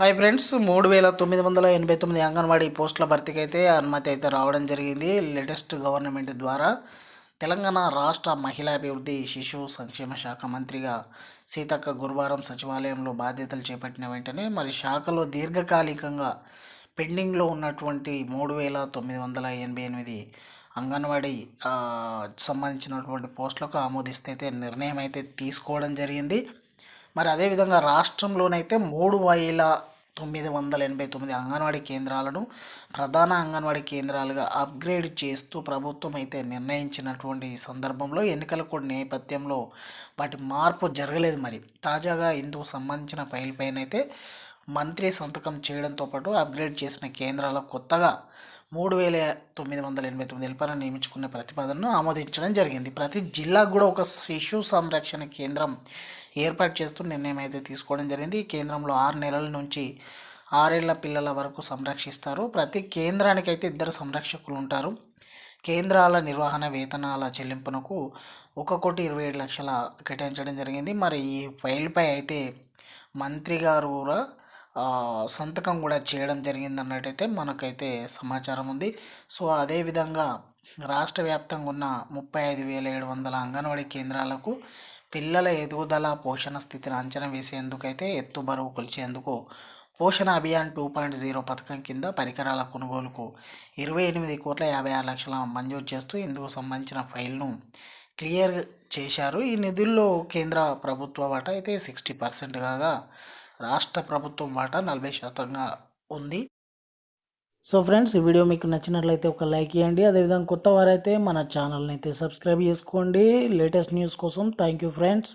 Hi friends మూడు వేల తొమ్మిది వందల ఎనభై తొమ్మిది అంగన్వాడీ పోస్టుల భర్తీకి అయితే అనుమతి అయితే రావడం జరిగింది. లేటెస్ట్ గవర్నమెంట్ ద్వారా తెలంగాణ రాష్ట్ర మహిళాభివృద్ధి శిశు సంక్షేమ శాఖ మంత్రిగా సీతక్క గురువారం సచివాలయంలో బాధ్యతలు చేపట్టిన వెంటనే మరి శాఖలో దీర్ఘకాలికంగా పెండింగ్లో ఉన్నటువంటి మూడు వేల తొమ్మిది వందల ఎనభై ఎనిమిది అంగన్వాడీ సంబంధించినటువంటి పోస్టులకు ఆమోదిస్తే అయితే నిర్ణయం అయితే తీసుకోవడం జరిగింది. మరి అదేవిధంగా రాష్ట్రంలోనైతే మూడు వేల తొమ్మిది వందల ఎనభై తొమ్మిది అంగన్వాడీ కేంద్రాలను ప్రధాన అంగన్వాడీ కేంద్రాలుగా అప్గ్రేడ్ చేస్తూ ప్రభుత్వం అయితే నిర్ణయించినటువంటి సందర్భంలో ఎన్నికల కూడా నేపథ్యంలో వాటి మార్పు జరగలేదు మరి. తాజాగా ఇందుకు సంబంధించిన ఫైల్ పైన అయితే మంత్రి సంతకం చేయడంతో పాటు అప్గ్రేడ్ చేసిన కేంద్రాల కొత్తగా మూడు వేల తొమ్మిది వందల ఎనభై తొమ్మిది హెల్పర్లను నియమించుకునే ప్రతిపాదనను ఆమోదించడం జరిగింది. ప్రతి జిల్లాకు కూడా ఒక శిశు సంరక్షణ కేంద్రం ఏర్పాటు చేస్తూ నిర్ణయం అయితే తీసుకోవడం జరిగింది. ఈ కేంద్రంలో ఆరు నెలల నుంచి ఆరేళ్ళ పిల్లల వరకు సంరక్షిస్తారు. ప్రతి కేంద్రానికి అయితే ఇద్దరు సంరక్షకులు ఉంటారు. కేంద్రాల నిర్వహణ వేతనాల చెల్లింపునకు ఒక కోటి ఇరవై ఏడు లక్షల కేటాయించడం జరిగింది. మరి ఈ ఫైల్పై అయితే మంత్రి గారు కూడా సంతకం కూడా చేయడం జరిగింది అన్నట్టయితే మనకైతే సమాచారం ఉంది. సో అదేవిధంగా రాష్ట్ర వ్యాప్తంగా ఉన్న ముప్పై ఐదు వేల ఏడు వందల అంగన్వాడీ కేంద్రాలకు పిల్లల ఎదుగుదల పోషణ స్థితిని అంచనా వేసేందుకైతే ఎత్తు బరువు కొలిచేందుకు పోషణ అభియాన్ టూ పాయింట్ జీరో పథకం కింద పరికరాల కొనుగోలుకు ఇరవై ఎనిమిది కోట్ల యాభై ఆరు లక్షల మంజూరు చేస్తూ ఇందుకు సంబంధించిన ఫైల్ను క్లియర్ చేశారు. ఈ నిధుల్లో కేంద్ర ప్రభుత్వ వాటా అయితే సిక్స్టీ పర్సెంట్ కాగా రాష్ట్ర ప్రభుత్వం వాటా నలభై శాతంగా ఉంది. సో ఫ్రెండ్స్ ఈ వీడియో మీకు నచ్చినట్లయితే ఒక లైక్ ఇవ్వండి అదేవిధంగా కొత్త వారైతే మన ఛానల్ని అయితే సబ్స్క్రైబ్ చేసుకోండి. లేటెస్ట్ న్యూస్ కోసం థ్యాంక్ యూ ఫ్రెండ్స్.